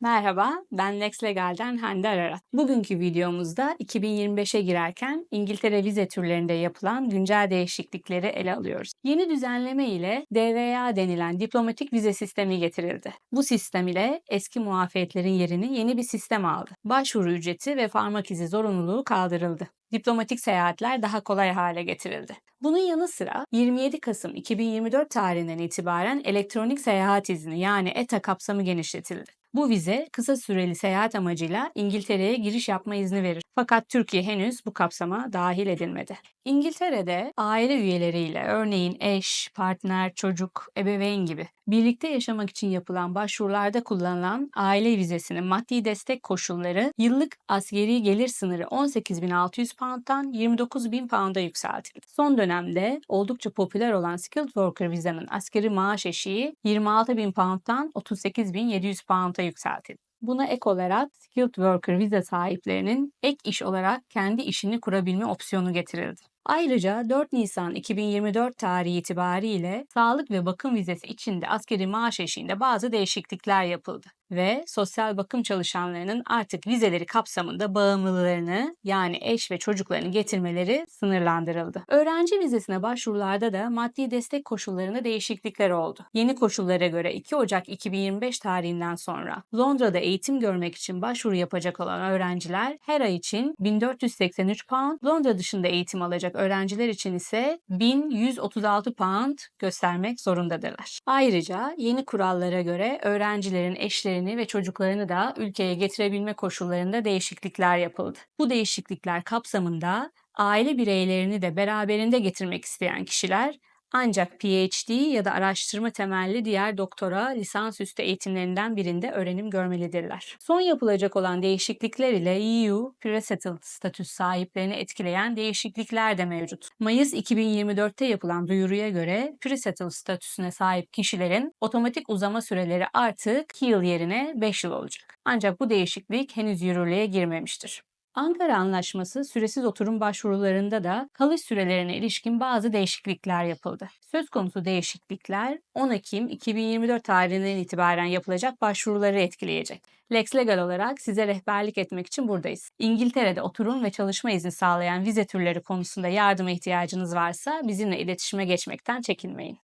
Merhaba, ben Lex Legal'den Hande Ararat. Bugünkü videomuzda 2025'e girerken İngiltere vize türlerinde yapılan güncel değişiklikleri ele alıyoruz. Yeni düzenleme ile DVA denilen diplomatik vize sistemi getirildi. Bu sistem ile eski muafiyetlerin yerini yeni bir sistem aldı. Başvuru ücreti ve parmak izi zorunluluğu kaldırıldı diplomatik seyahatler daha kolay hale getirildi. Bunun yanı sıra 27 Kasım 2024 tarihinden itibaren elektronik seyahat izni yani ETA kapsamı genişletildi. Bu vize kısa süreli seyahat amacıyla İngiltere'ye giriş yapma izni verir. Fakat Türkiye henüz bu kapsama dahil edilmedi. İngiltere'de aile üyeleriyle örneğin eş, partner, çocuk, ebeveyn gibi birlikte yaşamak için yapılan başvurularda kullanılan aile vizesinin maddi destek koşulları yıllık askeri gelir sınırı 18.600 pound'dan 29.000 pound'a yükseltildi. Son dönemde oldukça popüler olan Skilled Worker vizenin askeri maaş eşiği 26.000 pound'dan 38.700 pound'a yükseltildi. Buna ek olarak Skilled Worker vize sahiplerinin ek iş olarak kendi işini kurabilme opsiyonu getirildi. Ayrıca 4 Nisan 2024 tarihi itibariyle sağlık ve bakım vizesi içinde askeri maaş eşiğinde bazı değişiklikler yapıldı ve sosyal bakım çalışanlarının artık vizeleri kapsamında bağımlılarını yani eş ve çocuklarını getirmeleri sınırlandırıldı. Öğrenci vizesine başvurularda da maddi destek koşullarında değişiklikler oldu. Yeni koşullara göre 2 Ocak 2025 tarihinden sonra Londra'da eğitim görmek için başvuru yapacak olan öğrenciler her ay için 1483 pound, Londra dışında eğitim alacak öğrenciler için ise 1136 pound göstermek zorundadırlar. Ayrıca yeni kurallara göre öğrencilerin eşlerini ve çocuklarını da ülkeye getirebilme koşullarında değişiklikler yapıldı. Bu değişiklikler kapsamında aile bireylerini de beraberinde getirmek isteyen kişiler ancak PhD ya da araştırma temelli diğer doktora, lisansüstü eğitimlerinden birinde öğrenim görmelidirler. Son yapılacak olan değişiklikler ile EU pre-settled statüs sahiplerini etkileyen değişiklikler de mevcut. Mayıs 2024'te yapılan duyuruya göre pre-settled statüsüne sahip kişilerin otomatik uzama süreleri artık 2 yıl yerine 5 yıl olacak. Ancak bu değişiklik henüz yürürlüğe girmemiştir. Ankara Anlaşması süresiz oturum başvurularında da kalış sürelerine ilişkin bazı değişiklikler yapıldı. Söz konusu değişiklikler 10 Ekim 2024 tarihinden itibaren yapılacak başvuruları etkileyecek. Lex Legal olarak size rehberlik etmek için buradayız. İngiltere'de oturum ve çalışma izni sağlayan vize türleri konusunda yardıma ihtiyacınız varsa bizimle iletişime geçmekten çekinmeyin.